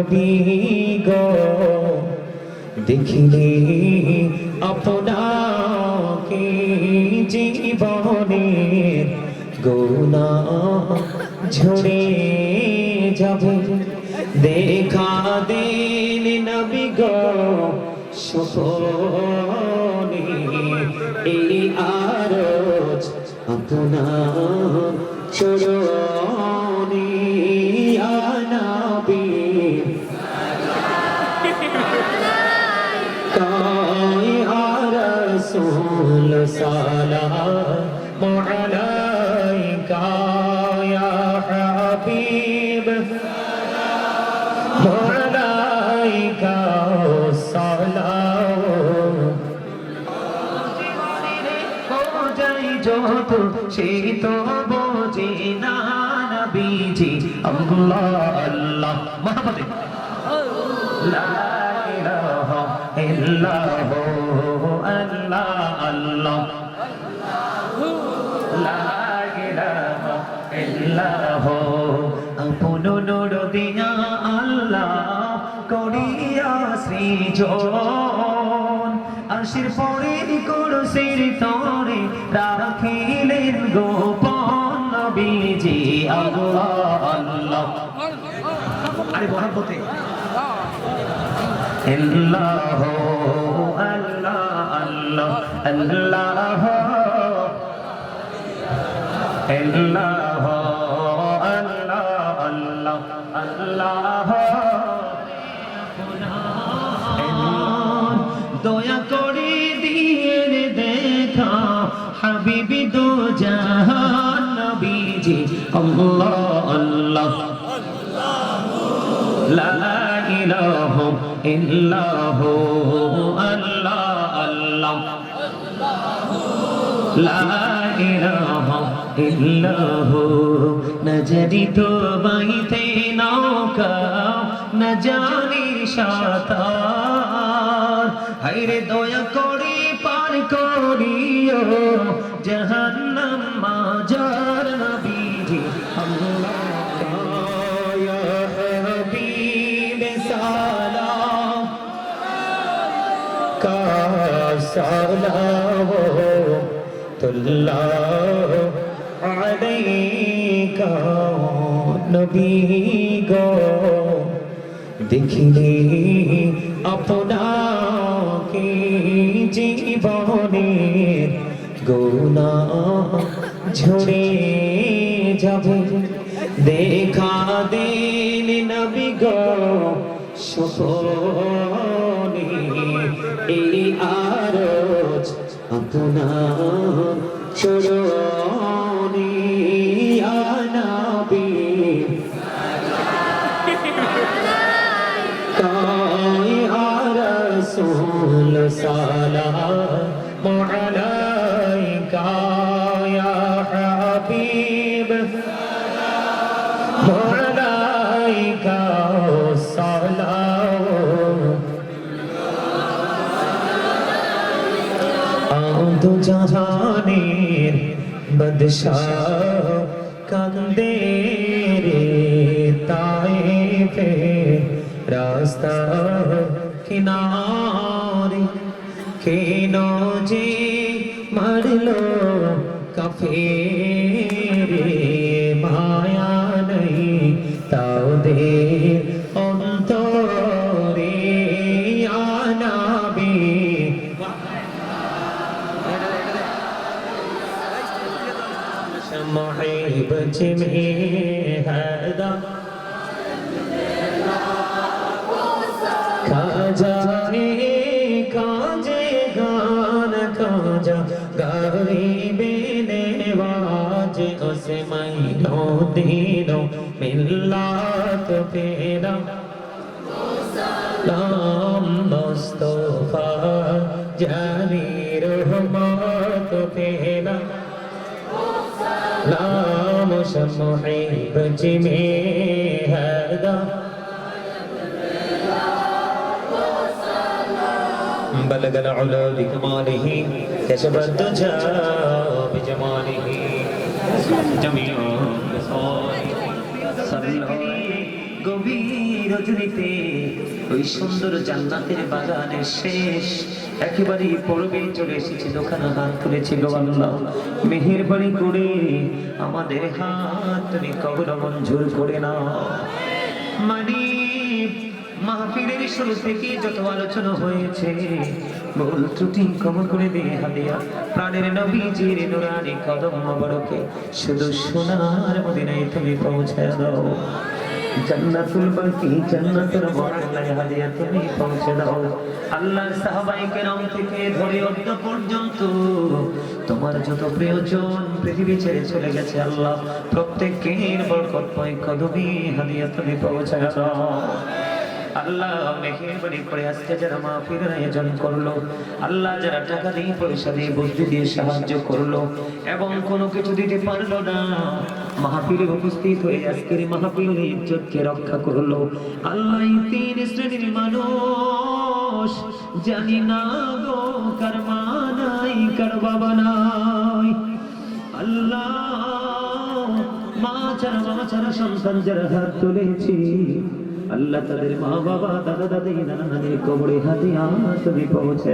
নবী গো দেখিলে আপনাকে জীবনের গোনা ঝরে যাবে, দেখা দিন নবী গো সপনে এই আরজ আপনার চরণে যত সে তো বোঝে না নবীজি আল্লাহ আল্লাহ আশির পরে কুরসির তরে রাখিলেন গোপন নবীজি আল্লাহ আল্লাহ। আল্লাহ আল্লাহ আল্লাহ। দিয়ে জাহান নবীজি, আল্লাহ আল্লাহ। লা ইলাহা ইল্লাহু, আল্লাহ আল্লাহ। লা ইলাহা ইল্লাহু। নজরি তো বাইতে নৌকা, ন জানি সাতার। হাইরে দয়া করে করিও। জাহান্নাম মাজার নবীজি আল্লাহ سلام اللہ علیکہ নবী গো। দেখিলি আপনা গোনা ঝরে যাবে। দেখা দিন নবী গো সপনে এই আরজ আপনার চরণে আনাবি কাই আরসুল সালাম আলাইকা জাহানের বদশাহ কান্দে রে তাইফে রাস্তা কিনারে কেন যে মারলো কাফেরে محبت میں ہدا کھا কাজে গান কাজা গাইবে নেওয়াজে ওসে মাইনো দিনো মিল্লাত ফেরা নাম মুস্তফা জানি রহমত ফেরা محب جميع هذا بلغ العلا بكماله كشف الدجى بجماله جميع গভীর রজনীতে ওই সুন্দর জান্নাতের বাগানের শেষ একেবারে পড়বে চলে এসেছি, দোকানে হাত তুলেছিল আল্লাহ। মেহেরবানি করে আমাদের হাত তুমি কবর মঞ্জুর করে নাও। মানে মাহফিলের শুরু থেকে যত আলোচনা হয়েছে, ভুল ত্রুটি ক্ষমা করে দিয়ে হাদিয়া প্রাণের নবীজির নুরানি কদম মোবারকে শুধু সোনার মদিনায় তুমি পৌঁছে দাও। জান্নাতুল বাকি জান্নাতুল মহল্লায় হাদিয়া তুমি পৌঁছে দাও। আল্লাহর সাহাবায়ে কেরাম থেকে ধরে অদ্য পর্যন্ত তোমার যত প্রিয়জন পৃথিবী ছেড়ে চলে গেছে আল্লাহ, প্রত্যেকের বরকত পয় কদমে হাদিয়া তুমি পৌঁছে দাও। আল্লাহ করে আজকে যারা আয়োজন করল, আল্লাহ যারা টাকা দিয়ে পয়সা দিয়ে বুদ্ধি দিয়ে সাহায্য করল, এবং কোনো কিছু দিতে পারল না মাহফিলে উপস্থিত হয়ে আজকের মাহফিলের ইজ্জতকে রক্ষা করল। আল্লাহ তিন শ্রেণির মানুষ। জানি না গো কার মা নাই, কার বাবা নাই। আল্লাহ মা আল্লাহ বাবা তুমি পৌঁছে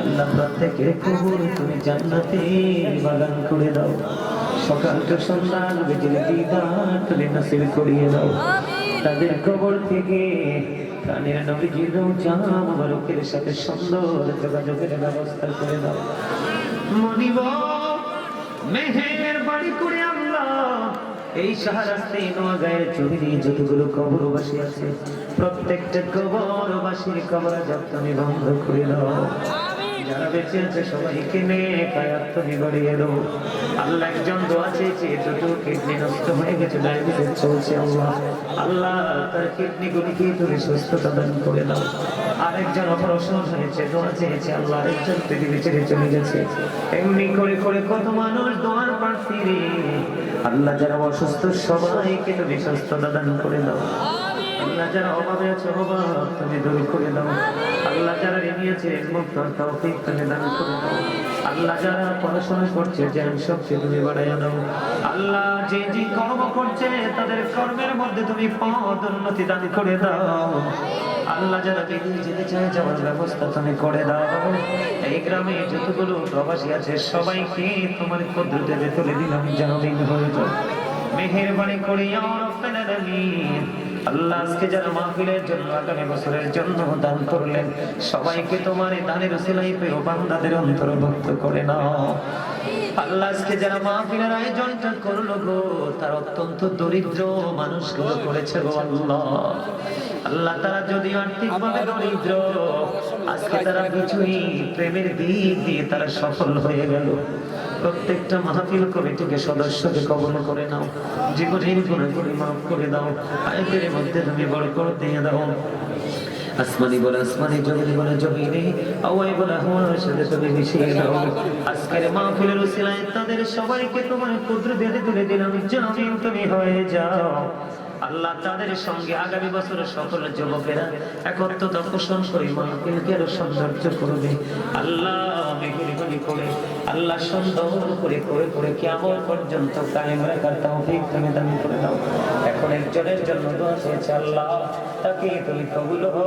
আল্লাহ প্রত্যেকের কবর তুমি জান্নাতে বাগান করে দাও। সকাল তো সন্ধ্যা বিজলি দিদার তুমি করিয়ে দাও তাদের কবর থেকে প্রাণের নবীজির জাম মুবারকের সাথে সুন্দর যোগাযোগের ব্যবস্থা করে দাও মনিব মেহের বাড়ি করে আল্লাহ এই সাহারাস্তে নোয়াগায়ের চুরি যতগুলো কবরবাসী আছে প্রত্যেকটা কবরবাসীর কবর যাব তুমি বন্ধ করে দাও যারা একজন দোয়া চেয়েছে হয়ে হয়েছে, দোয়া চেয়েছে, আল্লাহ আরেকজন পৃথিবী ছেড়ে এমনি করে করে কত মানুষ দোয়ার প্রার্থী আল্লাহ যারা অসুস্থ, সবাইকে তুমি সুস্থতা দান করে দাও। আল্লাহ যারা অভাবে আছে, অভাব তুমি দূর করে দাও। আল্লাহ যারা ঋণী আছে মুক্ত তৌফিক তুমি দান করে দাও। আল্লাহ যারা পড়াশোনা করছে, জ্ঞান শক্তি তুমি বাড়াইয়া দাও। আল্লাহ যে যে কর্ম করছে, তাদের কর্মের মধ্যে তুমি পদ উন্নতি দান করে দাও। আল্লাহ যারা বেরিয়ে যেতে চায়, যাওয়ার ব্যবস্থা তুমি করে দাও। এই গ্রামে যতগুলো প্রবাসী আছে, সবাইকে তোমার কুদরতে তুলে দিলাম জামিন হয়ে যাও। মেহেরবানি করে আমার আল্লাহ আজকে যারা মাহফিলের জন্য, আগামী বছরের জন্য দান করলেন, সবাইকে তোমার এই দানের সিলাই পেয়ে বান্দাদের অন্তর্ভুক্ত করে নাও। আল্লাহ আজকে যারা মাহফিলের আয়োজনটা করল গো, তার অত্যন্ত দরিদ্র মানুষগুলো করেছে গো আল্লাহ। আল্লাহ তারা যদি আর্থিক ভাবে দরিদ্র, আজকে তারা কিছুই প্রেমের দিক দিয়ে তারা সফল হয়ে গেল। প্রত্যেকটা মাহফিল কমিটিকে সদস্যকে কবল করে নাও, জীবনের গুণে করে মাফ করে দাও আয়তের মধ্যে তুমি বড় করে দিয়ে দাও। আসমানি বলে আসমানি, জমিনি বলে জমিনে, আওয়াই বলে হাওয়ার সাথে তুমি মিশিয়ে দাও। আজকের মাহফিলের উসিলায় তাদের সবাইকে তোমার দিয়ে তুলে দিলাম। জামিন তুমি হয়ে যাও। আল্লাহ তাদের সঙ্গে আগামী বছর সকল যুবকেরা একত্র পোষণ করে মাহফিলকে আরও সৌন্দর্য করবে। আল্লাহ মেঘুরি করে, আল্লাহ সুন্দর করে করে করে কেমন পর্যন্ত কায়েম রাখার তৌফিক তুমি দান করে দাও। এখন একজনের জন্য দোয়া চেয়েছে আল্লাহ, তাকে তুমি কবুল হো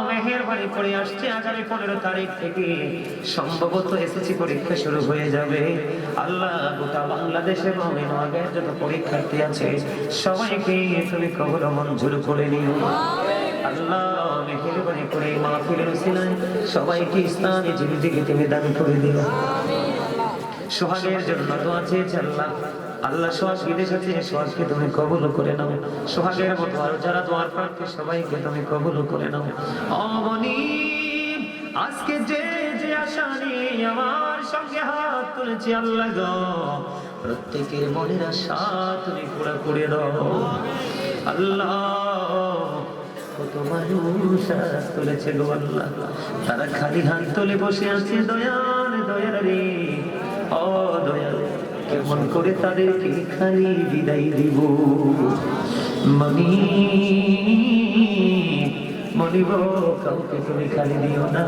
মেহেরবানি করে আসছে আগামী পনেরো তারিখ থেকে। সম্ভবত এসএসসি পরীক্ষা শুরু হয়ে যাবে। আল্লাহ গোটা বাংলাদেশে এবং নোয়াগাঁয়ের যত পরীক্ষার্থী আছে। সবাইকে তুমি কবর মঞ্জুর করে নিও। আল্লাহ মেহেরবানি করে মাহফিলের উসিলায় সবাইকে ইসলামী জীবিতিকে তুমি দান করে দিও। সোহাগের জন্য দোয়া চেয়েছে আল্লাহ। আল্লাহ সোহাগ আছে সোহাগকে তুমি কবুল করে নাও। সোহাগের মতো আর যারা দোয়ার প্রার্থী, সবাইকে তুমি কবুল করে নাও। অমনি আজকে যে যে আশা নিয়ে আমার সঙ্গে হাত তুলেছে আল্লাহ প্রত্যেকের মনের আশা তুমি পুরা করে দাও। আল্লাহ, কত মানুষ তুলেছে গো আল্লাহ। তারা খালি হাত তুলে বসে আছে দয়াল দয়াল রে। ও দয়াল। কেমন করে তাদেরকে খালি বিদায় দিব। মনি মনিব কাউকে তুমি খালি দিও না।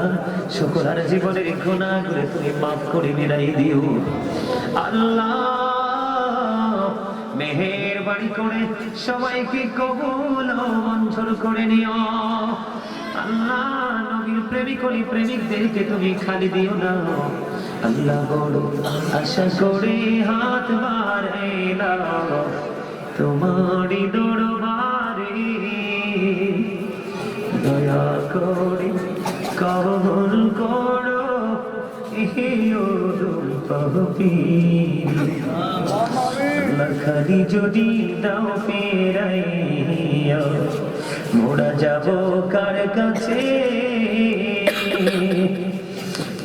শুকরার জীবনের গুণা করে তুমি মাফ করে বিদায় দিও। আল্লাহ মেহের বাড়ি করে সবাইকে কবুল মঞ্জুর করে নিও। আল্লাহ, নবীর প্রেমিক প্রেমিকদেরকে তুমি খালি দিও না। আল্লাহ বড় আশা করে হাত বাড়াইলাম। তোমারই দরবারে দয়া করে কবল করো খালি যদি দাও ফেরাইয়া মোরা যাব কার কাছে?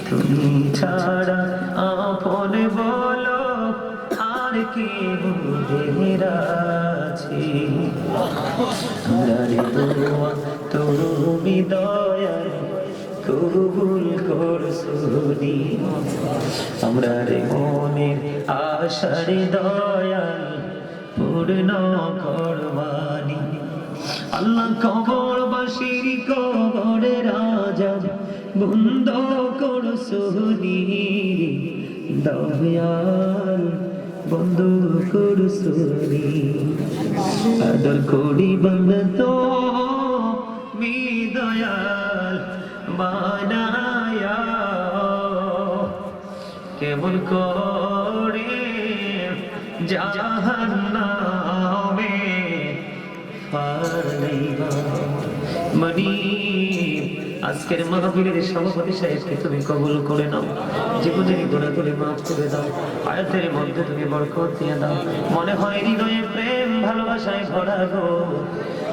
তুমি ছাড়া বুঝের আছে। দোয়া তুমি দয়াল কবুল করছুনি আমরা রে মনের আশার দয়াল পূর্ণ করবানি। আল্লাহ কবর বাসির কবর রাজা বন্ধ করছুনি দয়াল বন্ধ করছুনি আদর করি বন্ধ মি দয়াল বানায়া। কেমন করে জাহান্নামে পারলাইবা মনি আজকের মাহফিলের সভাপতি সাহেবকে তুমি কবুল করে নাও। জীবনের গুণা করে মাফ করে দাও। আয়াতের মধ্যে তুমি বরকত দিয়ে দাও। মনে হয় হৃদয়ে প্রেম, ভালোবাসায় ভরা গো।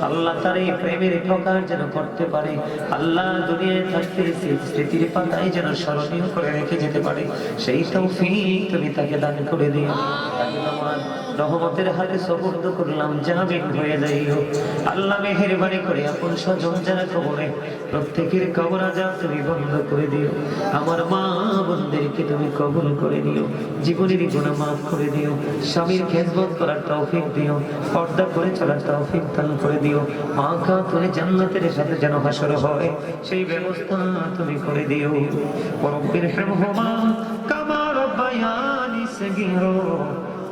আল্লাহ তার এই প্রেমের প্রকার যেন করতে পারে। আল্লাহ দুনিয়ায় থাকতে স্মৃতির পাতায় যেন স্মরণীয় করে রেখে যেতে পারে। সেই তৌফিক তুমি তাকে দান করে দিও। রহমতের হাতে সবর্দ করলাম জামিন হয়ে যাইও। আল্লাহ মেহেরবানি করে আপন স্বজন যারা কবরে, প্রত্যেকের কবর আজাব তুমি বন্ধ করে দিও। আমার মা বোনদেরকে তুমি কবল করে দিও জীবনের গুণা মাফ করে দিও। স্বামীর খেজমত করার তৌফিক দিও। পর্দা করে চলার তৌফিক দান করে দিও। মা কা তুমি জান্নাতের সাথে যেন হাসর হয়, সেই ব্যবস্থা তুমি করে দিও। পরব্বির হেমহমা কামা রব্বায়ানি সগীরো।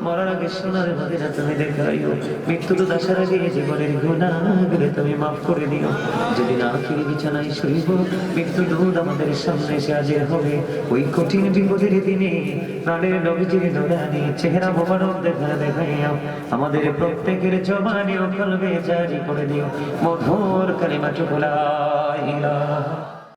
মরার আগে সোনার মদিনা তুমি দেখাইও মৃত্যু তো আসার আগে জীবনের গুণাগুলো তুমি মাফ করে দিও। যদি না ফিরে বিছানায় শুইব মৃত্যু দূর আমাদের সামনে এসে হাজির হবে। ওই কঠিন বিপদের দিনে প্রাণের নবীজির দোলানি চেহারা মোবারক দেখা দেখাইও। আমাদের প্রত্যেকের জবানি ও কলবে জারি করে দিও। মধুর কালিমা চুকুলা ইলাহা